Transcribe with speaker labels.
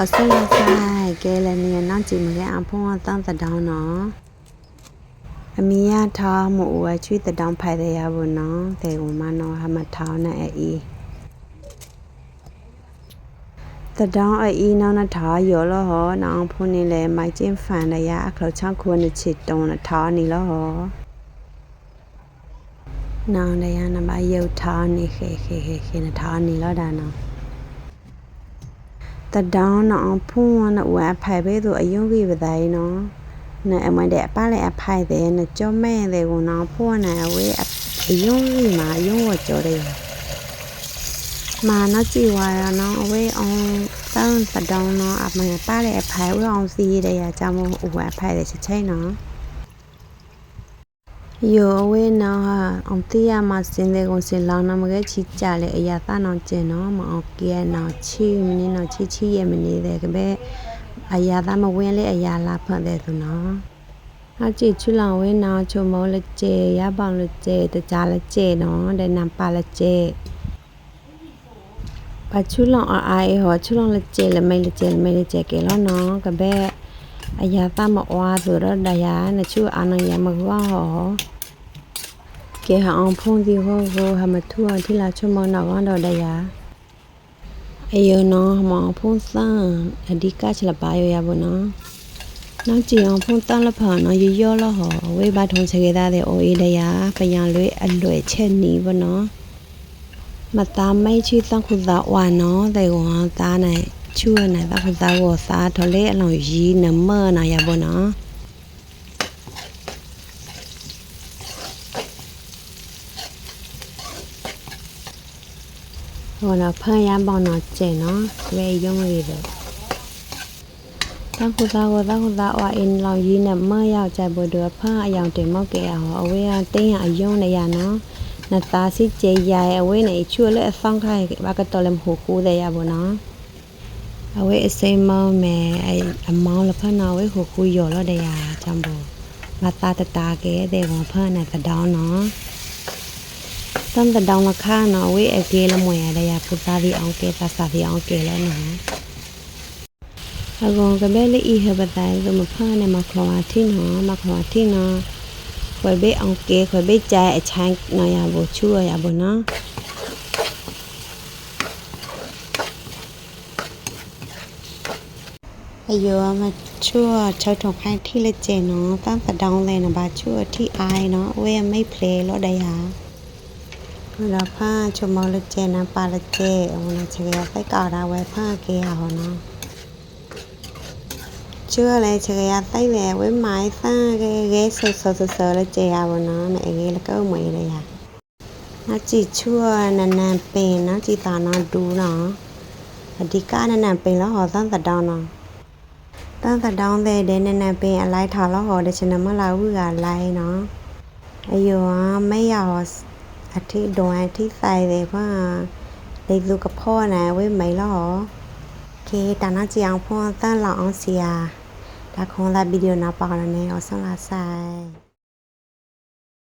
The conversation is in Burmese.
Speaker 1: အဆလာဆိုင်ကဲလည်းနေနောက်ကြည့်မလဲအဖုံးအတန်းတဒေါင်းနော်အမီယာထားမှုဝချွေးတဒေါင်းဖိုင်ရရဘူးနော်တေကမနော်ဟမထောင်းနဲ့အေးတဒေါင်းအေးနောက်နထားရောလောဟောနောင်ဖုန်နေလေမိုက်ချင်းဖန်ရရအခလောက်ချောင်းခွန်းချစ်တုံးထားနေလောဟောနောင်ရနမယုတ်ထားနေခေခေခေခေနထားနေလောဒါနော် တဒေါင်းနော်ဖုန်ဝနဝအဖိုင်ပဲသူအယုံကြီးပတိုင်းနော်နော်အမတဲ့အပလည်းအဖိုင်တဲ့နော်ကြောမဲ့တဲ့ကနော်ဖုန်နာဝဲအယုံကြီးမှာအယုံဝကြောတဲ့မာနကြည့်ဝါရနော်အဝဲအောင်တန်းတဒေါင်းနော်အမပါလည်းအဖိုင်ဝဲအောင်စီးတဲ့ရကြမို့ဝအဖိုင်တဲ့ချက်ချင်းနော် ယောဝဲနာဟာအောင်တီးရမှာစင်တဲ့ကုန်စင်လောင်းနမကချီကြလေအရာသနောင်ကျင်နော်မအောင်ကဲနော်ချီမင်းနော်ချီချီရဲ့မနေတဲ့ကပဲအရာသားမဝင်းလေအရာလာဖတ်တဲ့သူနော်အကြည့်ချူလောင်ဝဲနာချုံမောလက်ကျဲရပောင်လက်ကျဲတကြားလက်ကျဲနော်တဲ့နံပါလက်ကျဲပချူလောင်အားအားဟောချူလောင်လက်ကျဲလက်မိတ်လက်ကျဲလက်မိတ်လက်ကျဲကဲလောနော်ကပဲအရာသားမဝါဆိုတော့ဒရာနချူအာနရမကွာဟော ကဲဟာအောင်ဖုန်ဒီဟောကိုဟာမထူအောင်ထိလာချုံမနောက်ကတော့ဒရာအယောနော်မောင်ဖုန်စံအဓိကချလပါရရပါနော်နောက်ကြည့်အောင်ဖုန်တန်းလဖာနော်ရရောလဟောဝေးပါထုံချကေသားတဲ့အိုအေးဒရာပညာလွေအလွယ်ချက်နီးပါနော်မသားမိတ်ချီတခုသာဝါနော်တဲ့ကွာသားနိုင်ချူရနိုင်တခုသာဝစားထော်လေအလောင်ရီနမနာရပါနော် ဟောနော်ဖန်ရမ်းပေါနော်ကျင်နော်ဝေယုံလေးပဲတခုသာကိုတခုသာဝါအင်းလောင်ရီနမရောက်ကြဖို့တော့ဖန်အယောင်တင်မောက်ကြအောင်အဝေးကတင်းရအယုံနေရနော်နသားစီကျေရရဲ့အဝေးနေချွတ်လက်အဆောင်ခိုင်ဘာကတော့လည်းမဟုတ်ကိုးတဲ့ရပါနော်အဝေးအစိမ်းမောင်းမယ်အမောင်းလဖနာဝေးဟိုကူရော်လို့တဲ့ရချမ်းဘောမသားတတာကဲတဲ့ဘောဖန်နဲ့တဒေါင်းနော် တန်တဒေါင်းလခါနော်ဝေးအကေးလမွေရတဲ့ရပူသားဒီအောင်ကဲသစာဒီအောင်ကဲလဲနော်အကောင်ကပဲလေးဤဟဘတိုင်းကမဖားနဲ့မခလောအထင်းနော်မခလောအထင်းနော်ခွေဘေးအောင်ကဲခွေဘေးကြိုင်အချိုင်းနော်ရဘူးချူရဘူးနော်အယောမချူချောက်ထုံခိုင်းထိလက်ကျဲနော်တန်းပတောင်းလဲနော်ဘာချူအထိအိုင်နော်ဝဲမိတ်ဖလေလို့တရာ ရဖာချမောလက်ကျဲနပါလက်ကျဲအဝနချေရပိုက်ကောက်တာဝဲဖာကေရဟောနော်ချူလဲချေရတိုက်လဲဝဲမိုင်းဖာကေကေဆောဆောဆောဆောလက်ကျဲရပါနော်နဲ့အေလကောက်မွေရရနောက်ကြည့်ချူနနန်ပင်နောက်ကြည့်တာနော်ဒူးနော်အဓိကနနန်ပင်လို့ဟောသန်းတတောင်းနော်တ န်းတတောင်းတဲ့ဒဲနနန်ပင်အလိုက်ထားလို့ဟောတဲ့ချင်မလာဝူကလိုက်နော်အယောမဲရဟောအထိဒွန်အထိဆိုင်တယ်ကွာလေလူကဖောနေဝေးမိန်လို့ဟောကေတနာကြအောင်ဖွန်တန်းလောက်အောင်စီယာဒါခွန်လာဗီဒီယိုနာပါရနေအောင်ဆလာဆိုင်